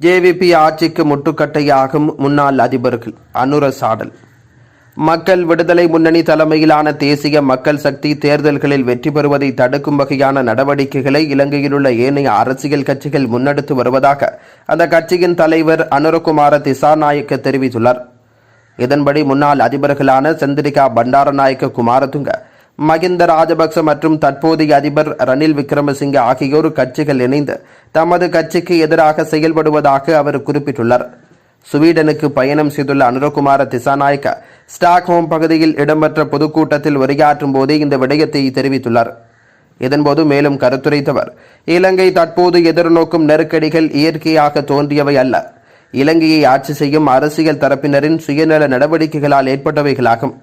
JVP ஆட்சிக்கு முட்டுக்கட்டையாகும் முன்னாள் அதிபர்கள் அனுர சாடல் மக்கள் விடுதலை முன்னணி தலைமையிலான தேசிய மக்கள் சக்தி தேர்தல்களில் வெற்றி பெறுவதை தடுக்கும் வகையான நடவடிக்கைகளை இலங்கையிலுள்ள ஏனைய அரசியல் கட்சிகள் முன்னெடுத்து வருவதாக அந்த கட்சியின் தலைவர் அனுரகுமார திசாநாயக்க தெரிவித்துள்ளார். இதன்படி முன்னாள் அதிபர்களான சந்திரிகா பண்டாரநாயக்க குமாரதுங்க மகிந்த ராஜபக்ச மற்றும் தற்போதைய அதிபர் ரணில் விக்ரமசிங்கே ஆகியோர் கட்சிகள் இணைந்து தமது கட்சிக்கு எதிராக செயல்படுவதாக அவர் குறிப்பிட்டுள்ளார். சுவீடனுக்கு பயணம் செய்துள்ள அனுரகுமார திசாநாயக்க ஸ்டாக்ஹோம் பகுதியில் இடம்பெற்ற பொதுக்கூட்டத்தில் உரையாற்றும் போதே இந்த விடயத்தை தெரிவித்துள்ளார். இதன்போது மேலும் கருத்துரைத்தவர் இலங்கை தற்போது எதிர்நோக்கும் நெருக்கடிகள் இயற்கையாக தோன்றியவை அல்ல. இலங்கையை ஆட்சி செய்யும் அரசியல் தரப்பினரின் சுயநல நடவடிக்கைகளால் ஏற்பட்டவைகளாகும்.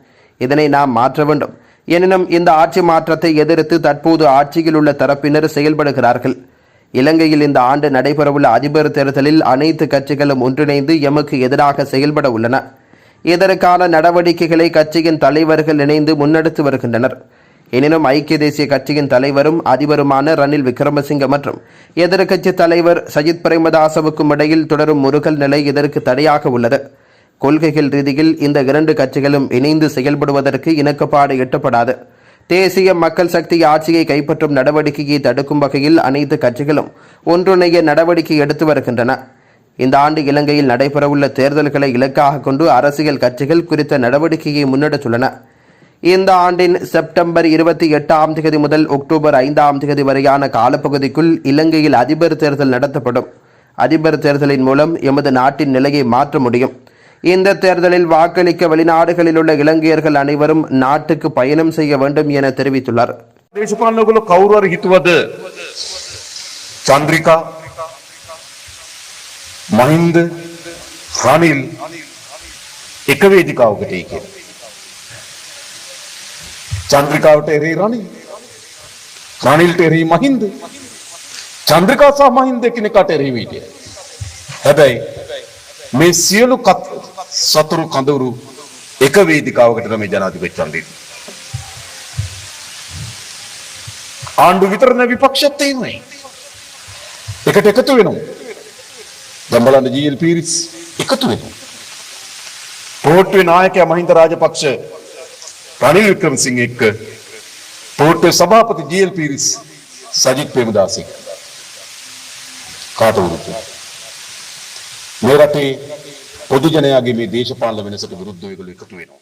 இதனை நாம் மாற்ற வேண்டும். எனினும் இந்த ஆட்சி மாற்றத்தை எதிர்த்து தற்போது ஆட்சியில் உள்ள தரப்பினர் செயல்படுகிறார்கள். இலங்கையில் இந்த ஆண்டு நடைபெறவுள்ள அதிபர் தேர்தலில் அனைத்து கட்சிகளும் ஒன்றிணைந்து எமக்கு எதிராக செயல்பட உள்ளன. இதற்கான நடவடிக்கைகளை கட்சியின் தலைவர்கள் இணைந்து முன்னெடுத்து வருகின்றனர். எனினும் ஐக்கிய தேசிய கட்சியின் தலைவரும் அதிபருமான ரணில் விக்ரமசிங்க மற்றும் எதிர்க்கட்சி தலைவர் சஜித் பிரேமதாசவுக்கும் இடையில் தொடரும் முருகல் நிலை இதற்கு தடையாக உள்ளது. கொள்கைகள் ரீதியில் இந்த இரண்டு கட்சிகளும் இணைந்து செயல்படுவதற்கு இணக்கப்பாடு எட்டப்படாது. தேசிய மக்கள் சக்தி ஆட்சியை கைப்பற்றும் நடவடிக்கையை தடுக்கும் வகையில் அனைத்து கட்சிகளும் ஒன்றிணைய நடவடிக்கை எடுத்து வருகின்றன. இந்த ஆண்டு இலங்கையில் நடைபெறவுள்ள தேர்தல்களை இலக்காக கொண்டு அரசியல் கட்சிகள் குறித்த நடவடிக்கையை முன்னெடுத்துள்ளன. இந்த ஆண்டின் செப்டம்பர் இருபத்தி எட்டாம் தேதி முதல் அக்டோபர் ஐந்தாம் தேதி வரையான காலப்பகுதிக்குள் இலங்கையில் அதிபர் தேர்தல் நடத்தப்படும். அதிபர் தேர்தலின் மூலம் எமது நாட்டின் நிலையை மாற்ற முடியும். இந்த தேர்தலில் வாக்களிக்க வெளிநாடுகளில் உள்ள இலங்கையர்கள் அனைவரும் நாட்டுக்கு பயணம் செய்ய வேண்டும் என தெரிவித்துள்ளார் දේශපාලනගොල කවුරු හරි හිතුවද චන්ද්‍රිකා මහින්ද රනිල් එක වේදිකාවකට ඒ කියලා. චන්ද්‍රිකාවට එරේ රනිල් රනිල්ට එරෙහි මහින්ද චන්ද්‍රිකා සහ මහින්ද එකිනෙකාට එරෙහි හිටිය. හැබැයි මේ සියලු කත් සතුරු කඳවුරු එක වේදිකාවකට තමයි ජනාධිපති ඡන්දය ආණ්ඩු විතරන විපක්ෂත් එහෙමයි. එකට එකතු වෙනවා. දැන් බලන්න ජීඑල් පීරිස් එකතු වෙනවා. පොට්ටුවේ නායකයා මහින්ද රාජපක්ෂ රනිල් වික්‍රමසිංහ එක්ක පොට්ටුවේ සභාපති ජීඑල් පීරිස් සජිත් ප්‍රේමදාස එක්ක. කාට වුරුත් මේ රටේ පොදු ජනයාගේ මේ දේශපාලන වෙනසට විරුද්ධව ඒගොල්ලෝ එකතු වෙනවා.